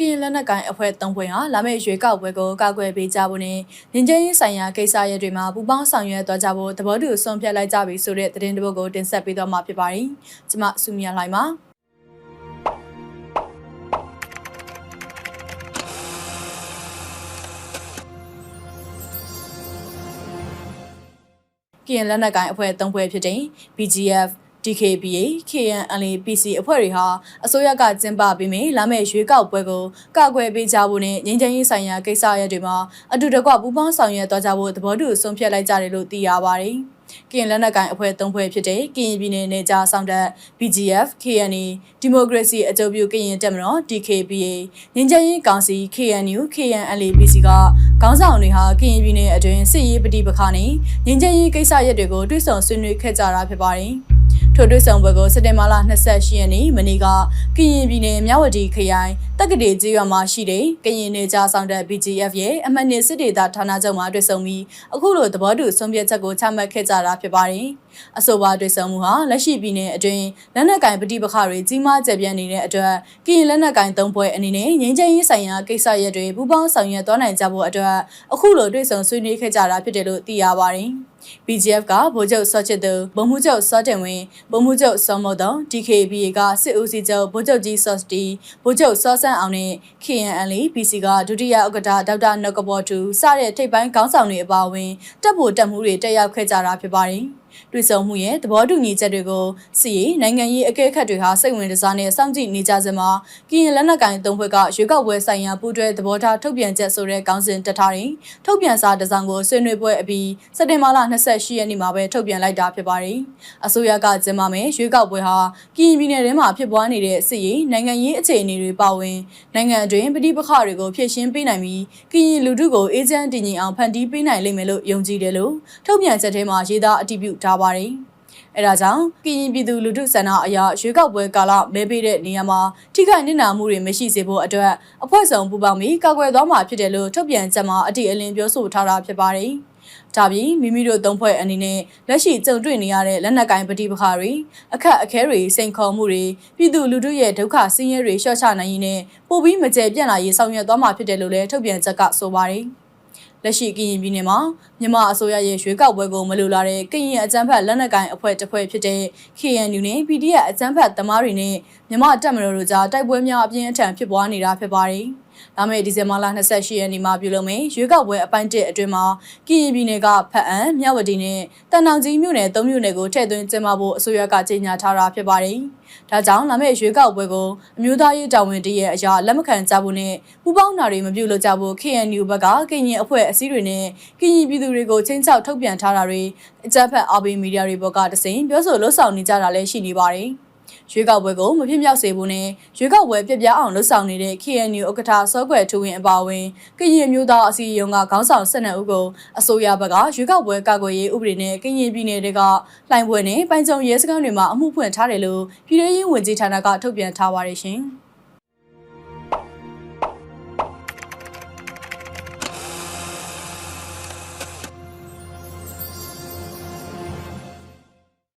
ကရင်လက်နက်ကိုင်အဖွဲ့၃ဖွဲ့ဟာလာမယ့်ရွေးကောက်ပွဲကိုကာကွယ်ပေးကြဖို့နဲ့ငင်းချင်းရေးဆိုင်ရာကိစ္စရပ်တွေမှာပူးပေါင်းဆောင်ရွက်သွားကြဖို့သဘောတူဆုံးဖြတ်လိုက်ကြပြီဆိုတဲ့သတင်းတစ်ပုဒ်ကိုတင်ဆက်ပေးသွားမှာဖြစ်ပါတယ်။ကျွန်မစုမြတ်လှိုင်ပါ။ကရင်လက်နက်ကိုင်အဖွဲ့၃ဖွဲ့ဖြစ်တဲ့ BGF DKBA KNLA PC အဖွဲ့တွေဟာအစိုးရကကျင်းပပြီးမြလာမယ့်ရွေးကောက်ပွဲကိုကာကွယ်ပေးကြဖို့နဲ့ငြိမ်းချမ်းရေးဆိုင်ရာကိစ္စရပ်တွေမှာအတူတကွပူးပေါင်းဆောင်ရွက်သွားကြဖို့သဘောတူဆုံးဖြတ်လိုက်ကြတယ်လို့သိရပါတယ်။ကရင်လက်နက်ကိုင်အဖွဲ့၃ဖွဲ့ဖြစ်တဲ့ကရင်ပြည်နယ်နယ်ကြားဆောင်တဲ့ BGF KNA ဒီမိုကရေစီအကြိုပြုကရင်တက်မတော် DKBA ငြိမ်းချမ်းရေးကောင်စီ KNU KNLA PC ကခေါင်းဆောင်တွေဟာကရင်ပြည်နယ်အတွင်းစစ်ရေးပဋိပက္ခနဲ့ငြိမ်းချမ်းရေးကိစ္စရပ်တွေကိုတွစ်ဆုံဆွေးနွေးခဲ့ကြတာဖြစ်ပါတယ်။ ထို့တွစ်ဆုံပွဲကိုစက်တင်ဘာလ28ရက်နေ့မနေ့ကကရင်ပြည်နယ်မြဝတီခရိုင်တက္ကသိုလ်ကျေးရွာမှာရှိတဲ့ကရင်နယ်ကြားဆောင်တဲ့ BGF ရဲ့အမှတ်နှစ်စစ်ဒေသဌာနချုပ်မှာတွေ့ဆုံပြီးအခုလိုသဘောတူဆုံးဖြတ်ချက်ကိုချမှတ်ခဲ့ကြတာဖြစ်ပါတယ်။အဆိုပါတွေ့ဆုံမှုဟာလက်ရှိပြည်နယ်အတွင်းလက်နက်ကင်ပဋိပက္ခတွေကြီးမားကျယ်ပြန့်နေတဲ့အတွက်ကရင်လက်နက်ကင်သုံးဖွဲ့အနေနဲ့ငြိမ်းချမ်းရေးဆိုင်ရာကိစ္စရပ်တွေပူးပေါင်းဆောင်ရွက်သွားနိုင်ကြဖို့အတွက်အခုလိုတွေ့ဆုံဆွေးနွေးခဲ့ကြတာဖြစ်တယ်လို့သိရပါတယ်။ BGF ကဗိုလ်ချုပ်စောချစ်သူဗိုလ်မှူးချုပ်စောတင်ဝင်းဗိုလ်မှူးချုပ်စောမောတော DKBA ကစစ်ဦးစီးချုပ်ဗိုလ်ချုပ်ကြီးစောစတီဗိုလ်ချုပ်စောဆန်းအောင်နဲ့ KNL BC ကဒုတိယဥက္ကဋ္ဌဒေါက်တာနုတ်ကပေါ်တူစတဲ့ထိပ်ပိုင်းခေါင်းဆောင်တွေအပါအဝင်တပ်ဖို့တက်မှုတွေတက်ရောက်ခဲ့ကြတာဖြစ်ပါတယ်။တွေ့ဆုံမှုရဲ့သဘောတူညီချက်တွေကိုစီရေးနိုင်ငံရေးအကဲခတ်တွေဟာစိတ်ဝင်စားနဲ့စောင့်ကြည့်နေကြစမှာကရင်လက်နက်ကိုင်သုံးဖွဲ့ကရွေးကောက်ပွဲဆိုင်ရာပူးတွဲသဘောထားထုတ်ပြန်ချက်ဆိုတဲ့ခေါင်းစဉ်တက်ထားရင်ထုတ်ပြန်စာတစ်စောင်ကိုဆွေးနွေးပွဲအပြီးစက်တင်ဘာလ28ရက်နေ့မှာပဲထုတ်ပြန်လိုက်တာဖြစ်ပါတယ်။အစိုးရကကျင်းပမယ်ရွေးကောက်ပွဲဟာကရင်ပြည်နယ်ထဲမှာဖြစ်ပွားနေတဲ့စစ်ရေးနိုင်ငံရေးအခြေအနေတွေပါဝင်နိုင်ငံအတွင်းပဋိပက္ခတွေကိုဖြေရှင်းပေးနိုင်ပြီးကရင်လူထုကိုအေဂျင့်တည်ငြိမ်အောင်ဖန်တီးပေးနိုင်လိမ့်မယ်လို့ယုံကြည်တယ်လို့ထုတ်ပြန်ချက်ထဲမှာရေးသားအတည်ပြုထားပါတယ်။အဲဒါကြောင့်ကရင်ပြည်သူလူထုဆန္ဒအရရွေးကောက်ပွဲကာလမဲပေးတဲ့နေရာမှာထိခိုက်နစ်နာမှုတွေမရှိစေဖို့အတွက်အဖွဲ့ဆောင်ပူးပေါင်းပြီးကာကွယ်သွားမှာဖြစ်တယ်လို့ထုတ်ပြန်ချက်မှာအတိအလင်းပြောဆိုထားတာဖြစ်ပါတယ်။ဒါပြင်မိမိတို့သုံးဖွဲ့အနေနဲ့လက်ရှိကြုံတွေ့နေရတဲ့လက်နက်ကင်ပဋိပက္ခတွေအခက်အခဲတွေစိန်ခေါ်မှုတွေပြည်သူလူထုရဲ့ဒုက္ခဆင်းရဲတွေလျှော့ချနိုင်ရေးနဲ့ပိုပြီးမကျဲပြန့်လာရေးဆောင်ရွက်သွားမှာဖြစ်တယ်လို့လည်းထုတ်ပြန်ချက်ကဆိုပါတယ်။ လက်ရှိကရင်ပြည်နယ်မှာမြန်မာအစိုးရရဲ့ရွေးကောက်ပွဲကိုမလိုလားတဲ့ကရင်အကြမ်းဖက်လက်နက်ကိုင်အဖွဲ့တစ်ဖွဲ့ဖြစ်တဲ့ KNU နဲ့ PDF အကြမ်းဖက်သမားတွေနဲ့မြန်မာတပ်မတော်တို့ကြားတိုက်ပွဲများအပြင်းအထန်ဖြစ်ပွားနေတာဖြစ်ပါတယ်။ ဒါမဲ့ဒီဇင်ဘာလ28ရက်နေ့မှာပြုလုပ်မယ့်ရွေးကောက်ပွဲအပိုင်း1အတွင်းမှာကရင်ပြည်နယ်ကဖက်အံမြဝတီနဲ့တန်တောင်ကြီးမြို့နယ်၃မြို့နယ်ကိုထည့်သွင်းကျင်းပဖို့အစိုးရကကြေညာထားတာဖြစ်ပါတယ်။ဒါကြောင့်လာမယ့်ရွေးကောက်ပွဲကိုအမျိုးသားရေးတာဝန်တရရဲ့အရာလက်မခံကြဖို့နဲ့ပူးပေါင်းတာတွေမပြုလုပ်ကြဖို့ KNU ဘက်ကကရင်အဖွဲ့အစည်းတွေနဲ့ကရင်ပြည်သူတွေကိုချင်းချောက်ထုတ်ပြန်ထားတာတွေအကြမ်းဖက် RB မီဒီယာတွေဘက်ကတစိန်ပြောဆိုလှုပ်ဆောင်နေကြတာလည်းရှိနေပါတယ်။ ရွေးကောက်ပွဲကိုမဖြစ်မြောက်စေဖို့နဲ့ရွေးကောက်ပွဲပြပြအောင်လှုပ်ဆောင်နေတဲ့ KNU ဥက္ကဋ္ဌစောကွယ်ထူဝင်အပါအဝင်ကရင်မျိုးသားအစည်းအရုံးကခေါင်းဆောင်၁၂ဦးကိုအစိုးရဘက်ကရွေးကောက်ပွဲကာကွယ်ရေးဥပဒေနဲ့ကရင်ပြည်နယ်တွေကလှိုင်ပွဲနဲ့ပိုင်ကြုံရဲစခန်းတွေမှာအမှုဖွင့်ထားတယ်လို့ပြည်ထောင်ရေးဝန်ကြီးဌာနကထုတ်ပြန်ထားပါတယ်ရှင်။